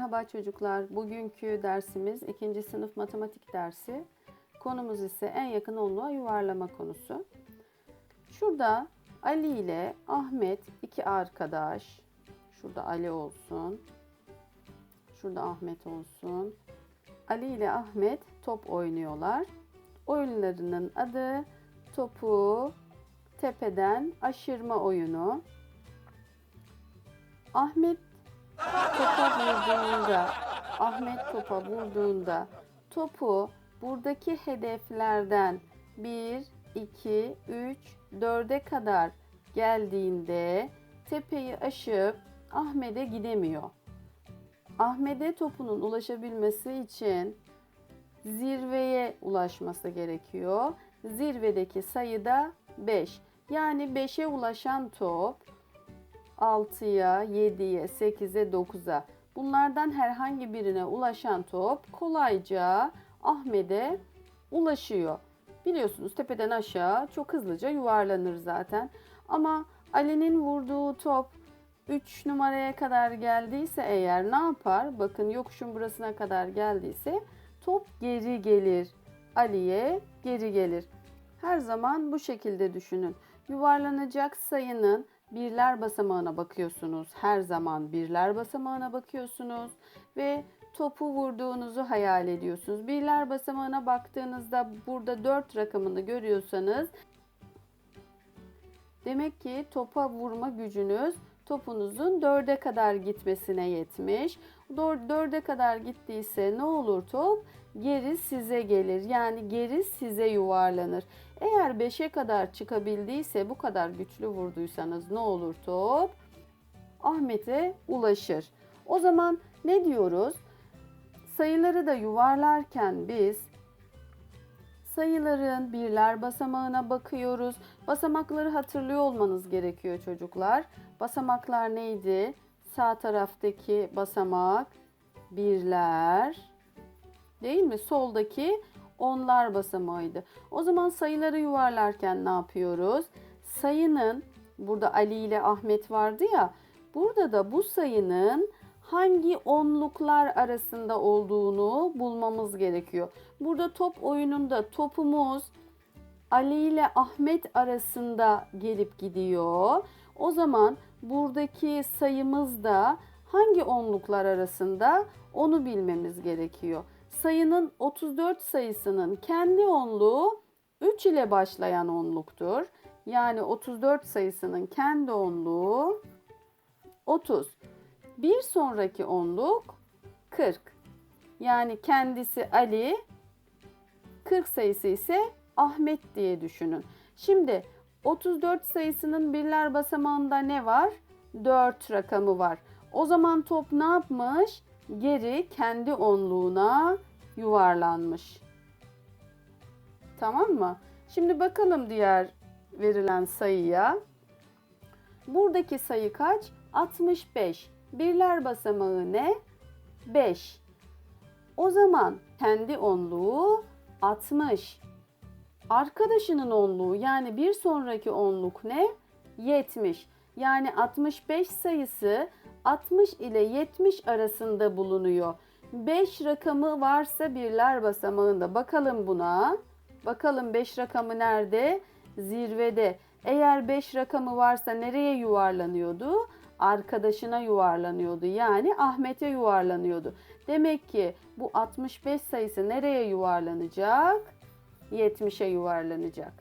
Merhaba çocuklar. Bugünkü dersimiz ikinci sınıf matematik dersi. Konumuz ise en yakın onluğa yuvarlama konusu. Şurada Ali ile Ahmet iki arkadaş. Şurada Ali olsun. Şurada Ahmet olsun. Ali ile Ahmet top oynuyorlar. Oyunlarının adı topu tepeden aşırma oyunu. Ahmet topa vurduğunda, Ahmet topa vurduğunda topu buradaki hedeflerden 1, 2, 3, 4'e kadar geldiğinde tepeyi aşıp Ahmet'e gidemiyor. Ahmet'e topunun ulaşabilmesi için zirveye ulaşması gerekiyor. Zirvedeki sayı da 5. Yani 5'e ulaşan top 6'ya, 7'ye, 8'e, 9'a bunlardan herhangi birine ulaşan top kolayca Ahmet'e ulaşıyor. Biliyorsunuz tepeden aşağı çok hızlıca yuvarlanır zaten. Ama Ali'nin vurduğu top 3 numaraya kadar geldiyse eğer ne yapar? Bakın yokuşun burasına kadar geldiyse top geri gelir. Ali'ye geri gelir. Her zaman bu şekilde düşünün. Yuvarlanacak sayının birler basamağına bakıyorsunuz. Her zaman birler basamağına bakıyorsunuz ve topu vurduğunuzu hayal ediyorsunuz. Birler basamağına baktığınızda burada 4 rakamını görüyorsanız demek ki topa vurma gücünüz topunuzun 4'e kadar gitmesine yetmiş. 4'e kadar gittiyse ne olur top? Geri size gelir. Yani geri size yuvarlanır. Eğer 5'e kadar çıkabildiyse bu kadar güçlü vurduysanız ne olur top? Ahmet'e ulaşır. O zaman ne diyoruz? Sayıları da yuvarlarken biz sayıların birler basamağına bakıyoruz. Basamakları hatırlıyor olmanız gerekiyor çocuklar. Basamaklar neydi? Sağ taraftaki basamak birler değil mi? Soldaki onlar basamağıydı. O zaman sayıları yuvarlarken ne yapıyoruz? Sayının burada Ali ile Ahmet vardı ya. Burada da bu sayının hangi onluklar arasında olduğunu bulmamız gerekiyor. Burada top oyununda topumuz Ali ile Ahmet arasında gelip gidiyor. O zaman buradaki sayımız da hangi onluklar arasında onu bilmemiz gerekiyor. Sayının 34 sayısının kendi onluğu 3 ile başlayan onluktur. Yani 34 sayısının kendi onluğu 30. Bir sonraki onluk 40. Yani kendisi Ali, 40 sayısı ise Ahmet diye düşünün. Şimdi 34 sayısının birler basamağında ne var? 4 rakamı var. O zaman top ne yapmış? Geri kendi onluğuna yuvarlanmış. Tamam mı? Şimdi bakalım diğer verilen sayıya. Buradaki sayı kaç? 65. Birler basamağı ne? 5. O zaman kendi onluğu 60. Arkadaşının onluğu yani bir sonraki onluk ne? 70. Yani 65 sayısı 60 ile 70 arasında bulunuyor. 5 rakamı varsa birler basamağında. Bakalım buna. Bakalım 5 rakamı nerede? Zirvede. Eğer 5 rakamı varsa nereye yuvarlanıyordu? Arkadaşına yuvarlanıyordu. Yani Ahmet'e yuvarlanıyordu. Demek ki bu 65 sayısı nereye yuvarlanacak? 70'e yuvarlanacak.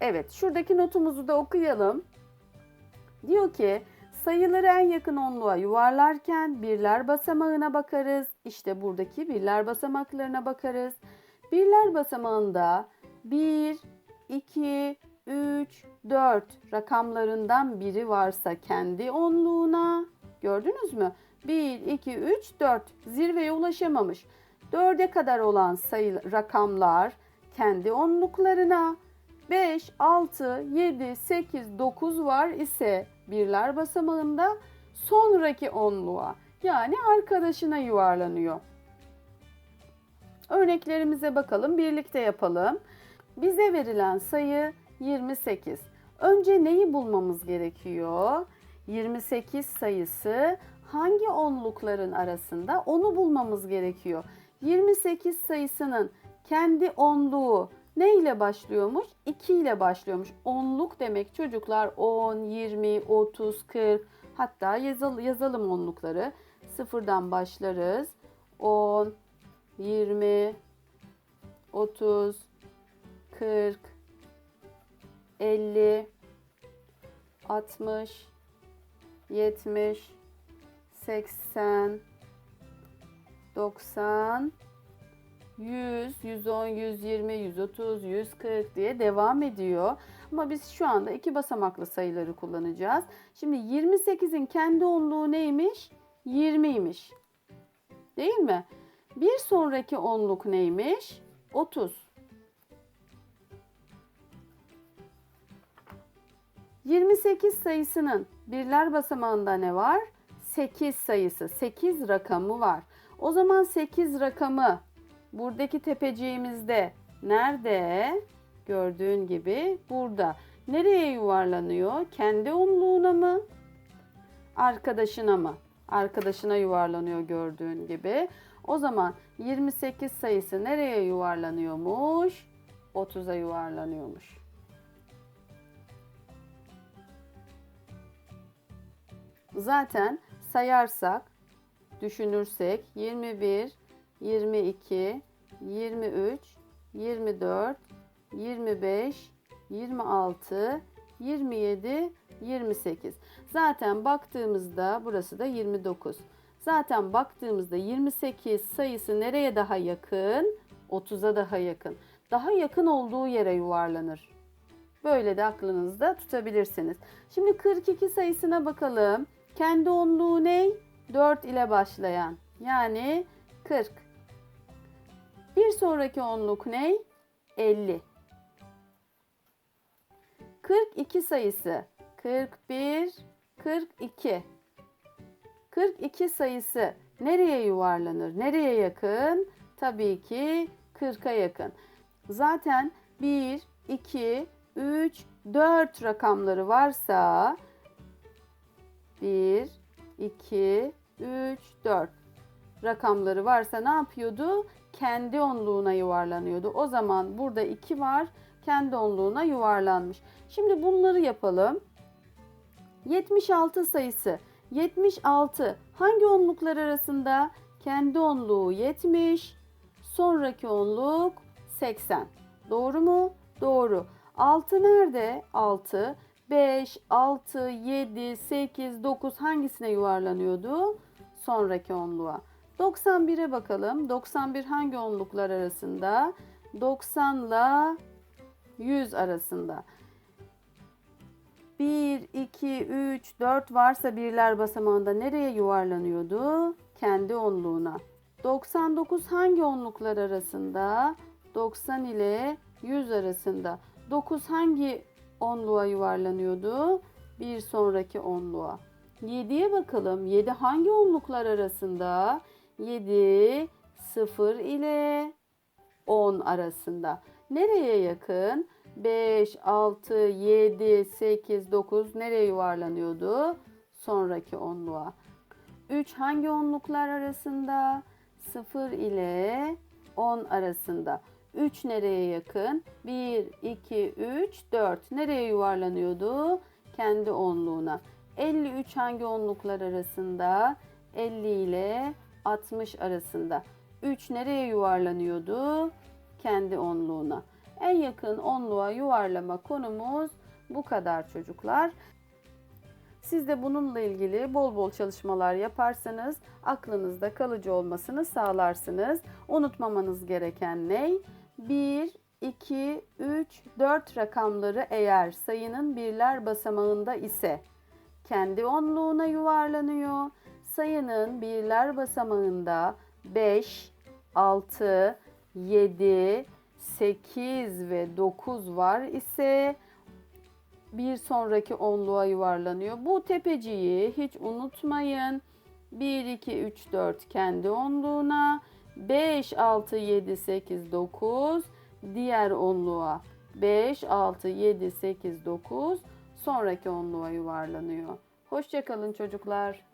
Evet, şuradaki notumuzu da okuyalım. Diyor ki sayıları en yakın onluğa yuvarlarken birler basamağına bakarız. İşte buradaki birler basamaklarına bakarız. Birler basamağında 1, 2, 3, 4 rakamlarından biri varsa kendi onluğuna gördünüz mü? 1, 2, 3, 4 zirveye ulaşamamış. 4'e kadar olan sayı rakamlar kendi onluklarına 5, 6, 7, 8, 9 var ise birler basamağında sonraki onluğa yani arkadaşına yuvarlanıyor. Örneklerimize bakalım, birlikte yapalım. Bize verilen sayı 28. Önce neyi bulmamız gerekiyor? 28 sayısı hangi onlukların arasında onu bulmamız gerekiyor. 28 sayısının kendi onluğu ne ile başlıyormuş? 2 ile başlıyormuş. Onluk demek çocuklar 10, 20, 30, 40 hatta yazal, yazalım onlukları. Sıfırdan başlarız. 10, 20, 30, 40, 50, 60, 70, 80, 90, 100, 110, 120, 130, 140 diye devam ediyor. Ama biz şu anda iki basamaklı sayıları kullanacağız. Şimdi 28'in kendi onluğu neymiş? 20'ymiş. Değil mi? Bir sonraki onluk neymiş? 30. 28 sayısının birler basamağında ne var? 8 sayısı, 8 rakamı var. O zaman 8 rakamı buradaki tepeciğimizde nerede? Gördüğün gibi burada. Nereye yuvarlanıyor? Kendi onluğuna mı? Arkadaşına mı? Arkadaşına yuvarlanıyor gördüğün gibi. O zaman 28 sayısı nereye yuvarlanıyormuş? 30'a yuvarlanıyormuş. Zaten sayarsak, düşünürsek 21, 22, 23, 24, 25, 26, 27, 28. Zaten baktığımızda burası da 29. Zaten baktığımızda 28 sayısı nereye daha yakın? 30'a daha yakın. Daha yakın olduğu yere yuvarlanır. Böyle de aklınızda tutabilirsiniz. Şimdi 42 sayısına bakalım. Kendi onluğu ne? 4 ile başlayan. Yani 40. Bir sonraki onluk ne? 50. 42 sayısı 41, 42. 42 sayısı nereye yuvarlanır? Nereye yakın? Tabii ki 40'a yakın. Zaten 1, 2, 3, 4 rakamları varsa 1, 2, 3, 4 rakamları varsa ne yapıyordu? Kendi onluğuna yuvarlanıyordu. O zaman burada 2 var. Kendi onluğuna yuvarlanmış. Şimdi bunları yapalım. 76 sayısı. 76 hangi onluklar arasında? Kendi onluğu 70, sonraki onluk 80. Doğru mu? Doğru. 6 nerede? 6. 5, 6, 7, 8, 9 hangisine yuvarlanıyordu? Sonraki onluğa. 91'e bakalım. 91 hangi onluklar arasında? 90 ile 100 arasında. 1, 2, 3, 4 varsa birler basamağında nereye yuvarlanıyordu? Kendi onluğuna. 99 hangi onluklar arasında? 90 ile 100 arasında. 9 hangi onluğa yuvarlanıyordu? Bir sonraki onluğa. 7'ye bakalım. 7 hangi onluklar arasında? 7 0 ile 10 arasında. Nereye yakın? 5, 6, 7, 8, 9 nereye yuvarlanıyordu? Sonraki onluğa. 3 hangi onluklar arasında? 0 ile 10 arasında. 3 nereye yakın? 1, 2, 3, 4. Nereye yuvarlanıyordu? Kendi onluğuna. 53 hangi onluklar arasında? 50 ile 60 arasında. 3 nereye yuvarlanıyordu? Kendi onluğuna. En yakın onluğa yuvarlama konumuz bu kadar çocuklar. Siz de bununla ilgili bol bol çalışmalar yaparsanız aklınızda kalıcı olmasını sağlarsınız. Unutmamanız gereken ne? 1, 2, 3, 4 rakamları eğer sayının birler basamağında ise kendi onluğuna yuvarlanıyor. Sayının birler basamağında 5, 6, 7, 8 ve 9 var ise bir sonraki onluğa yuvarlanıyor. Bu tepeciyi hiç unutmayın. 1, 2, 3, 4 kendi onluğuna. 5, 6, 7, 8, 9 diğer onluğa. 5, 6, 7, 8, 9 sonraki onluğa yuvarlanıyor. Hoşçakalın çocuklar.